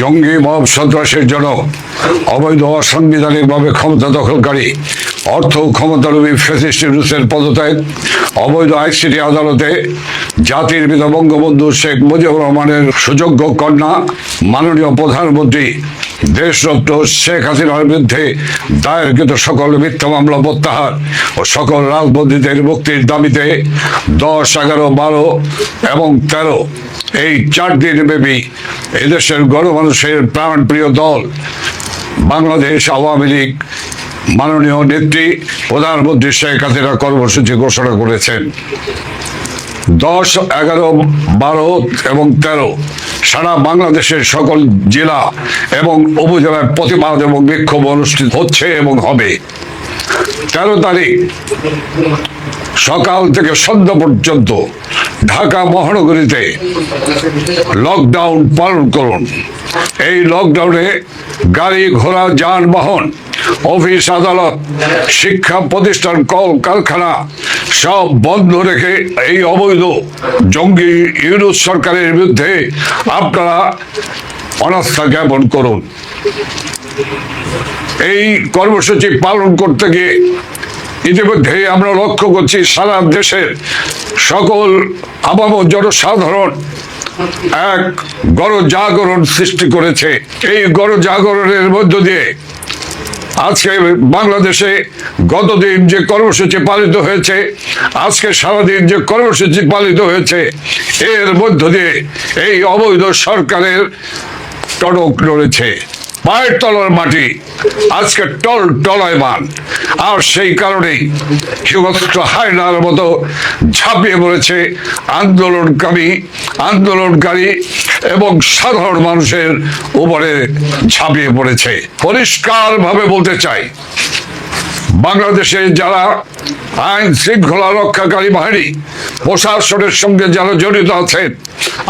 জঙ্গি মব সন্ত্রাসের জন্য অবৈধ অসাংবিধানিকভাবে ক্ষমতা দখলকারী অর্থ ক্ষমতারূপী ফেসিস্ট পদত্যাগ, অবৈধ আইসিটি আদালতে জাতির পিতা বঙ্গবন্ধু শেখ মুজিবুর রহমানের সুযোগ্য কন্যা, মাননীয় প্রধানমন্ত্রী দেশরত্ন শেখ হাসিনার বিরুদ্ধে দায়েরকৃত সকল মিথ্যা মামলা প্রত্যাহার ও সকল রাজবন্দীদের মুক্তির দাবিতে দশ, এগারো, বারো এবং তেরো এই চার দিন ব্যাপী এদেশের গণমানুষের প্রাণপ্রিয় দল বাংলাদেশ আওয়ামী লীগ মাননীয় নেত্রী প্রধানমন্ত্রী শেখ হাসিনা কর্মসূচি ঘোষণা করেছেন। দশ, এগারো, বারো এবং তেরো। সারা বাংলাদেশের সকল জেলা এবং উপজেলায় প্রতিবাদ এবং বিক্ষোভ অনুষ্ঠিত হচ্ছে এবং হবে। তেরো তারিখ সকাল থেকে সন্ধ্যা পর্যন্ত ঢাকা মহানগরীতে লকডাউন পালন করুন। এই লকডাউনে গাড়ি ঘোড়া যানবাহন অফিস, আদালত, শিক্ষা প্রতিষ্ঠান কল কারখানা সব বন্ধ রেখে এই অবৈধ জঙ্গি ইউনুস সরকারের বিরুদ্ধে আপনারা অনাস্থা জ্ঞাপন করুন। এই কর্মসূচি পালন করতে গিয়ে ইতিমধ্যে আমরা লক্ষ্য করছি সারা দেশের সকল আবাম জনসাধারণ এক গণজাগরণ সৃষ্টি করেছে। এই গণজাগরণের মধ্য দিয়ে আজকে বাংলাদেশে গতদিন যে কর্মসূচি পালিত হয়েছে, আজকে সারাদিন যে কর্মসূচি পালিত হয়েছে, এর মধ্য দিয়ে এই অবৈধ সরকারের টনক নড়েছে। পায়ের তলার মাটি। আজকে টল টলায়মান আর সেই কারণেই হিংস্র হায়নার মতো ঝাঁপিয়ে পড়েছে আন্দোলনকারী আন্দোলনকারী এবং সাধারণ মানুষের উপরে ঝাঁপিয়ে পড়েছে। পরিষ্কারভাবে বলতে চাই, বাংলাদেশে যারা আইন শৃঙ্খলা রক্ষাকারী বাহিনী প্রশাসনের সঙ্গে যারা জড়িত আছেন,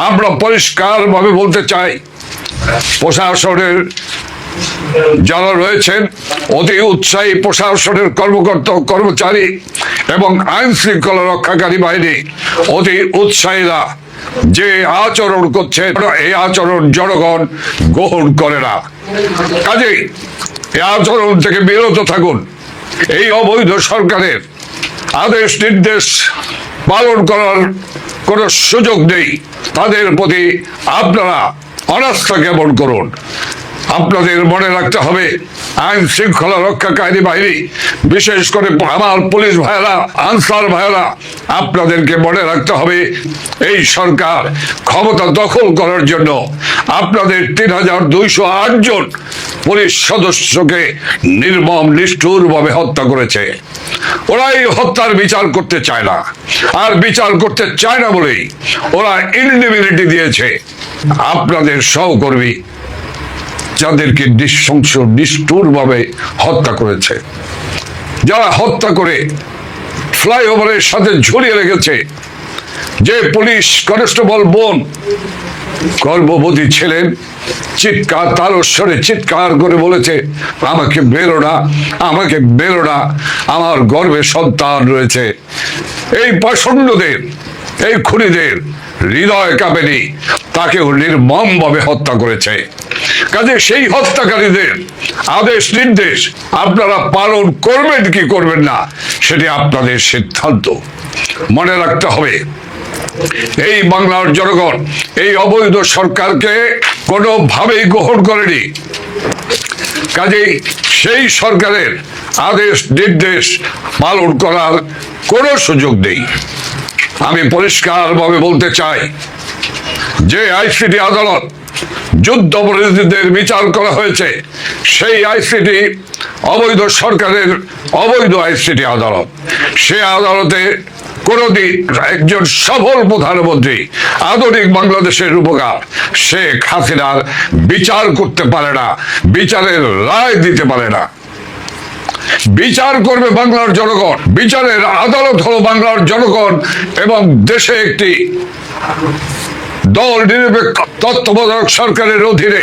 আমরা পরিষ্কারভাবে বলতে চাই, প্রশাসনের যারা রয়েছেন অতি উৎসাহী প্রশাসনের কর্মকর্তা কর্মচারী এবং আইন শৃঙ্খলা রক্ষাকারী বাহিনী, অতি উৎসাহীরা যে আচরণ করছে এই আচরণ জনগণ গ্রহণ করে না। কাজেই এই আচরণ থেকে বিরত থাকুন। এই অবৈধ সরকারের আদেশ নির্দেশ পালন করার কোনো সুযোগ নেই। তাদের প্রতি আপনারা অনাস্থা জ্ঞাপন করুন। আপনাদের মনে রাখতে হবে, আইন শৃঙ্খলা রক্ষাকারী বাহিনী, বিশেষ করে আমার পুলিশ ভাইয়েরা, আনসার ভাইয়েরা, আপনাদেরকে মনে রাখতে হবে, এই সরকার ক্ষমতা দখল করার জন্য আপনাদের তিন হাজার দুইশো আট জন পুলিশ সদস্যকে নির্মম, নিষ্ঠুরভাবে হত্যা করেছে। ওরা এই হত্যার বিচার করতে চায় না। আর বিচার করতে চায় না বলেই ওরা ইনডিবিলিটি দিয়েছে। আপনাদের সহকর্মী যাদেরকে নৃশংস, নিষ্ঠুরভাবে হত্যা করেছে। যারা হত্যা করে ফ্লাইওভারের সাথে ঝুলিয়ে রেখেছে। যে পুলিশ কনস্টেবল বোন, গর্ভবতী ছিলেন চিৎকার, তার স্বরে চিৎকার করে বলেছে, আমাকে বেরো না, আমাকে বেরো না, আমার গর্ভে সন্তান রয়েছে। এই পাষণ্ডদের এই খুনিদের হৃদয় কাঁপেনি, তাকেও নির্মমভাবে হত্যা করেছে। কাজে সেই হত্যাকারীদের আদেশ নির্দেশ আপনারা পালন করবেন কি করবেন না, সেটি আপনাদের সিদ্ধান্ত। মনে রাখতে হবে, এই বাংলার জনগণ, এই অবৈধ সরকারকে কোনোভাবেই গ্রহণ করেনি। কাজেই সেই সরকারের আদেশ নির্দেশ পালন করার কোনো সুযোগ নেই। আমি পরিষ্কারভাবে বলতে চাই, যে আইসিটি আদালত যুদ্ধ অপরাধীদের বিচার করা হয়েছে। সেই আইসিটি অবৈধ সরকারের অবৈধ আইসিটি আদালত। সে আদালতে কোনোদিন একজন সফল প্রধানমন্ত্রী আধুনিক বাংলাদেশের রূপকার শেখ হাসিনার বিচার করতে পারে না, বিচারের রায় দিতে পারে না। বিচার করবে বাংলার জনগণ, বিচারের আদালত হলো বাংলার জনগণ এবং দেশে একটি দল নিরপেক্ষ তত্ত্বাবধায়ক সরকারের অধীনে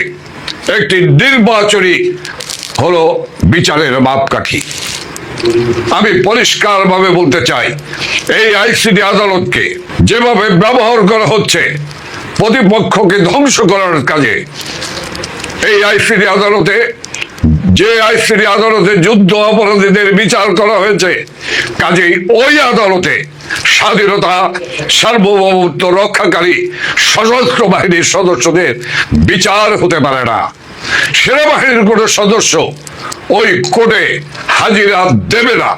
একটি নির্বাচনী হলো বিচারের মাপকাঠি। আমি পরিষ্কারভাবে বলতে চাই, এই আইসিডি আদালতকে যেভাবে ব্যবহার করা হচ্ছে, প্রতিপক্ষকে ধ্বংস করার কাজে, এই আইসিডি আদালতে, যে আইসিডি আদালতে যুদ্ধ অপরাধীদের বিচার করা হয়েছে, কাজেই ওই আদালতে স্বাধীনতা, সার্বভৌমত্ব রক্ষাকারী সশস্ত্র বাহিনীর সদস্যদের বিচার হতে পারে না। সেনাবাহিনীর কোনো সদস্য ওই কোর্টে হাজিরা দেবে না।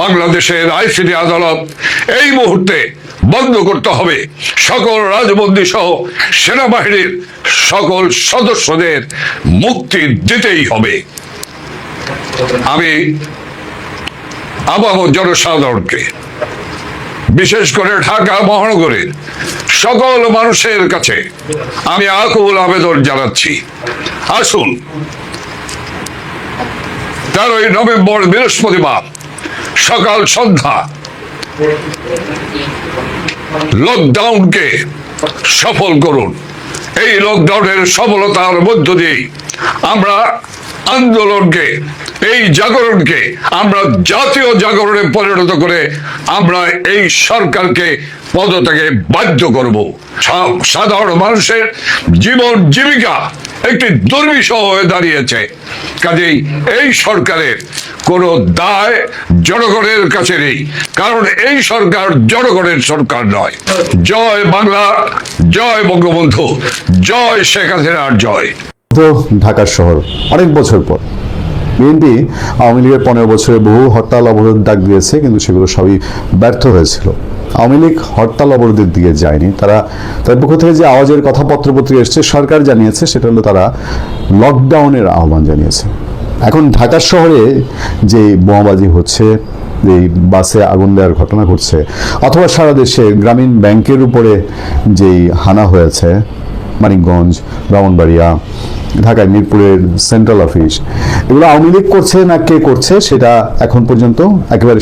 বাংলাদেশের আইসিডি আদালত এই মুহূর্তে বন্ধ করতে হবে। সকল রাজবন্দী সহ সেনাবাহিনীর সকল সদস্যদের মুক্তি দিতেই হবে। আমি আবাহ জনসাধারণকে বিশেষ করে ঢাকা মহানগরের সকল মানুষের কাছে আমি আকুল আবেদন জানাচ্ছি। আসুন। তেরোই নভেম্বর বৃহস্পতিবার সকাল সন্ধ্যা লকডাউনকে সফল করুন। এই লকডাউনের সফলতার মধ্য দিয়েই আমরা আন্দোলনকে, এই জাগরণকে, আমরা জাতীয় জাগরণে পরিণত করে আমরা এই সরকারকে পদত্যাগে বাধ্য করব। সাধারণ মানুষের জীবন জীবিকা একটি দুর্বিষহ হয়ে দাঁড়িয়েছে। কাজেই এই সরকারের কোনো দায় জনগণের কাছে নেই। কারণ এই সরকার জনগণের সরকার নয়। জয় বাংলা, জয় বঙ্গবন্ধু, জয় শেখ হাসিনার জয়। তো ঢাকার শহর। অনেক বছর পর। বিএনপি আওয়ামী লীগের পনেরো বছরে বহু হরতাল অবরোধ ডাক দিয়েছে, কিন্তু সেগুলো সবই ব্যর্থ হয়েছিল। আওয়ামী লীগ হরতাল অবরোধের দিকে যায়নি। তারা তাদের পক্ষ থেকে যে আওয়াজের কথা পত্রপত্রিকা এসছে, সরকার জানিয়েছে, সেটা হলো তারা লকডাউনের আহ্বান জানিয়েছে। এখন ঢাকার শহরে যে বোমাবাজি হচ্ছে এই বাসে আগুন দেওয়ার ঘটনা ঘটছে, অথবা সারা দেশে গ্রামীণ ব্যাংকের উপরে যেই হানা হয়েছে, মানিকগঞ্জ, ব্রাহ্মণবাড়িয়া ঢাকায় মিরপুরের সেন্ট্রাল অফিস। এগুলো আওয়ামী লীগ করছে না কে করছে সেটা এখন পর্যন্ত একেবারে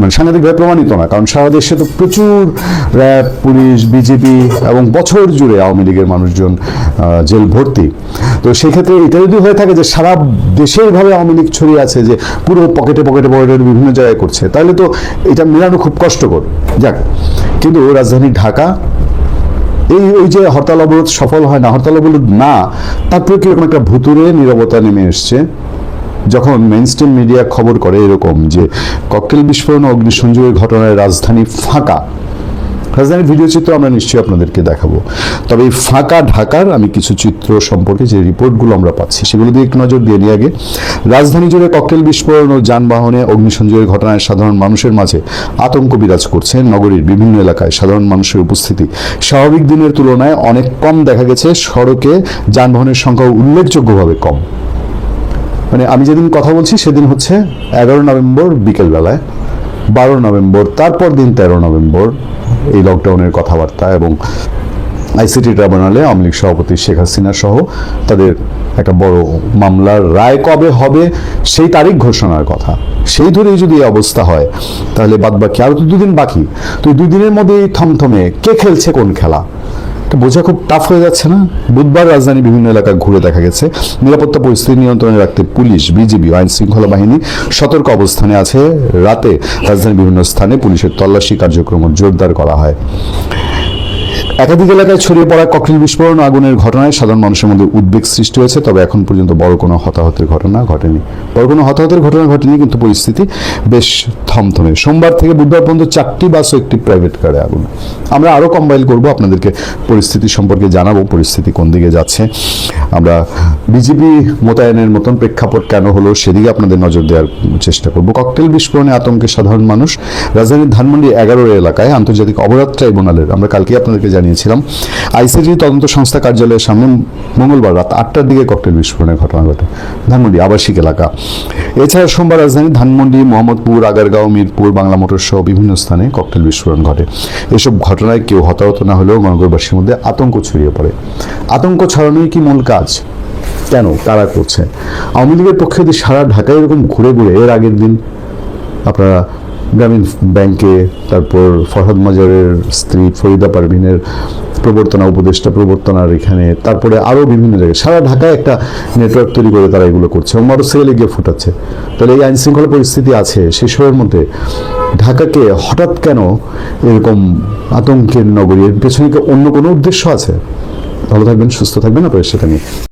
মানে সাংঘাতিকভাবে প্রমাণিত না। কারণ সারা দেশে তো প্রচুর র্যাব, পুলিশ, বিজেপি এবং বছর জুড়ে আওয়ামী লীগের মানুষজন জেল ভর্তি। তো সেক্ষেত্রে এটা যদি হয়ে থাকে যে সারা দেশের ভাবে আওয়ামী লীগ ছড়িয়ে আছে যে পুরো পকেটে পকেটে পকেটে বিভিন্ন জায়গায় করছে, তাহলে তো এটা মেলানো খুব কষ্টকর। যাক, কিন্তু রাজধানী ঢাকা এই ওই যে হরতাল অবরোধ সফল হয় না হরতাল অবরোধ না তারপরে কীরকম একটা ভুতুরে নিরবতা নেমে এসছে? যখন মেন স্ট্রিম মিডিয়া খবর করে এরকম যে ককটেল বিস্ফোরণ অগ্নিসংযোগের ঘটনায় রাজধানী ফাঁকা রাজধানীর ভিডিও চিত্র আমরা নিশ্চয়ই আপনাদেরকে দেখাবো। তবে এই ফাঁকা ঢাকার আমি কিছু চিত্র সম্পর্কে যে রিপোর্টগুলো আমরা পাচ্ছি, সেগুলো দিয়ে একটু নজর দিয়ে নিয়ে আগে। রাজধানী জুড়ে ককটেল বিস্ফোরণ ও যানবাহনে অগ্নিসংযোগের ঘটনায় সাধারণ মানুষের মাঝে আতঙ্ক বিরাজ করছে। নগরীর বিভিন্ন এলাকায় সাধারণ মানুষের উপস্থিতি স্বাভাবিক দিনের তুলনায় অনেক কম দেখা গেছে। সড়কে যানবাহনের সংখ্যা উল্লেখযোগ্যভাবে কম। মানে আমি যেদিন কথা বলছি, সেদিন হচ্ছে এগারো নভেম্বর বিকেলবেলায়, বারো নভেম্বর, তারপর দিন তেরো নভেম্বর এই লকডাউনের কথাবার্তা এবং আইসিটি ট্রাইব্যুনালে আওয়ামী লীগ সভাপতি শেখ হাসিনা সহ তাদের একটা বড় মামলার রায় কবে হবে সেই তারিখ ঘোষণার কথা। সেই ধরেই যদি এই অবস্থা হয়, তাহলে বাদ বাকি আরও তো দুদিন বাকি। তো দুদিনের মধ্যে এই থমথমে কে খেলছে কোন খেলা? এটা বোঝা খুব টাফ হয়ে যাচ্ছে না? বুধবার রাজধানী বিভিন্ন এলাকা ঘুরে দেখা গেছে। নিরাপত্তা পরিস্থিতি নিয়ন্ত্রণে রাখতে পুলিশ, বিজিবি, আইন শৃঙ্খলা বাহিনী সতর্ক অবস্থানে আছে। রাতে রাজধানীর বিভিন্ন স্থানে পুলিশের তল্লাশি কার্যক্রম জোরদার করা হয়। একাধিক এলাকায় ছড়িয়ে পড়া ককটেল বিস্ফোরণ আগুনের ঘটনায় সাধারণ মানুষের মধ্যে উদ্বেগ সৃষ্টি হয়েছে, তবে এখন পর্যন্ত বড় কোনো হতাহতের ঘটনা ঘটেনি। বড় কোনো হতাহতের ঘটনা ঘটেনি, কিন্তু পরিস্থিতি বেশ থমথমে। সোমবার থেকে বুধবার পর্যন্ত চারটি বাস ও একটি প্রাইভেট কারে আগুন। আমরা আরও কম্বাইল করব, আপনাদেরকে পরিস্থিতি সম্পর্কে জানাব, পরিস্থিতি কোন দিকে যাচ্ছে। আমরা বিজেপি মোতায়েনের মতন প্রেক্ষাপট কেন হলো সেদিকে আপনাদের নজর দেওয়ার চেষ্টা করব। ককটেল বিস্ফোরণে আতঙ্কে সাধারণ মানুষ। রাজধানীর ধানমন্ডি এগারোর এলাকায় আন্তর্জাতিক অপরাধ ট্রাইব্যুনালের, আমরা কালকে আপনাদেরকে জানিয়েছিলাম আইসিজি তদন্ত সংস্থা কার্যালয়ের সামনে মঙ্গলবার রাত আটটার দিকে ককটেল বিস্ফোরণের ঘটনা ঘটে। ধানমন্ডি আবাসিক এলাকা। এছাড়া সোমবার রাজধানী ধানমন্ডি, মোহাম্মদপুর, আগারগাঁও, মিরপুর, বাংলা মোটর সহ বিভিন্ন স্থানে ককটেল বিস্ফোরণ ঘটে। এসব ঘটনায় কেউ হতাহত না হলেও মহানগরবাসীর মধ্যে আতঙ্ক ছড়িয়ে পড়ে। আতঙ্ক ছড়ানোই কি মূল কাজ? কেন? তারা করছে? আওয়ামী লীগের পক্ষে যদি সারা ঢাকায় এরকম ঘুরে ঘুরে, এর আগের দিন আপনারা গ্রামীণ ব্যাংকে, তারপর ফরহাদ মাজারের স্ত্রী ফরিদা পারভিনের প্রবর্তনা, উপদেষ্টা প্রবর্তনার এখানে, তারপরে আরও বিভিন্ন জায়গায়। সারা ঢাকায় একটা নেটওয়ার্ক তৈরি করে তারা এগুলো করছে এবং মোটরসাইকেলে গিয়ে ফুটাচ্ছে। তাহলে এই আইন শৃঙ্খলা পরিস্থিতি আছে সেসবের মধ্যে ঢাকাকে হঠাৎ কেন এরকম আতঙ্কের নগরী এর পেছনে অন্য কোনো উদ্দেশ্য আছে? ভালো থাকবেন, সুস্থ থাকবেন আপনার সেটা নিয়ে